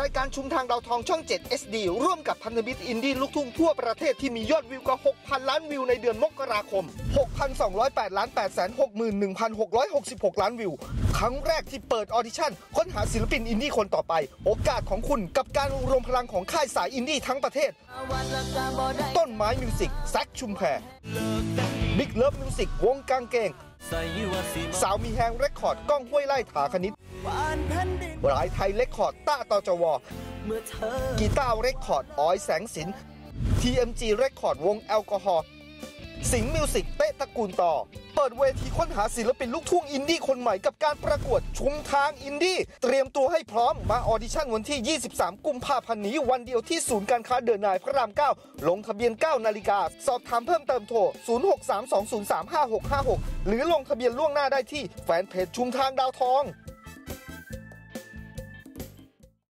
รายการชุมทางดาวทองช่อง 7 SD ร่วมกับพันธมิตรอินดี้ลูกทุ่งทั่วประเทศที่มียอดวิวกว่า 6,000 ล้านวิวในเดือนมกราคม 6,208ล้าน8 6 1 6 6 6 ล้านวิว ครั้งแรกที่เปิดออดิชั่น ค้นหาศิลปินอินดี้คนต่อไป โอกาสของคุณกับการรวมพลังของค่ายสายอินดี้ทั้งประเทศ ต้นไม้มิวสิกแซกชุมแพรบิ๊กเลิฟมิวสิกวงกางเกงสาวมีแฮงเรคคอร์ด ก้องห้วยไล่ถาคณิต รายไทยเรคคอร์ดต้าตอจวกีตาร์เรคคอร์ดออยแสงสิน TMG เรคคอร์ดวงแอลกอฮอล์สิงห์มิวสิกเตะตระกูลต่อ เปิดเวทีค้นหาศิลปินลูกทุ่งอินดี้คนใหม่กับการประกวดชุมทางอินดี้เตรียมตัวให้พร้อมมาออดิชั่นวันที่ 23 กุมภาพันธ์นี้วันเดียวที่ศูนย์การค้าเดินนายพระราม 9 ลงทะเบียน 9 นาฬิกา สอบถามเพิ่มเติมโทร 0632035656 หรือลงทะเบียนล่วงหน้าได้ที่แฟนเพจชุมทางดาวทอง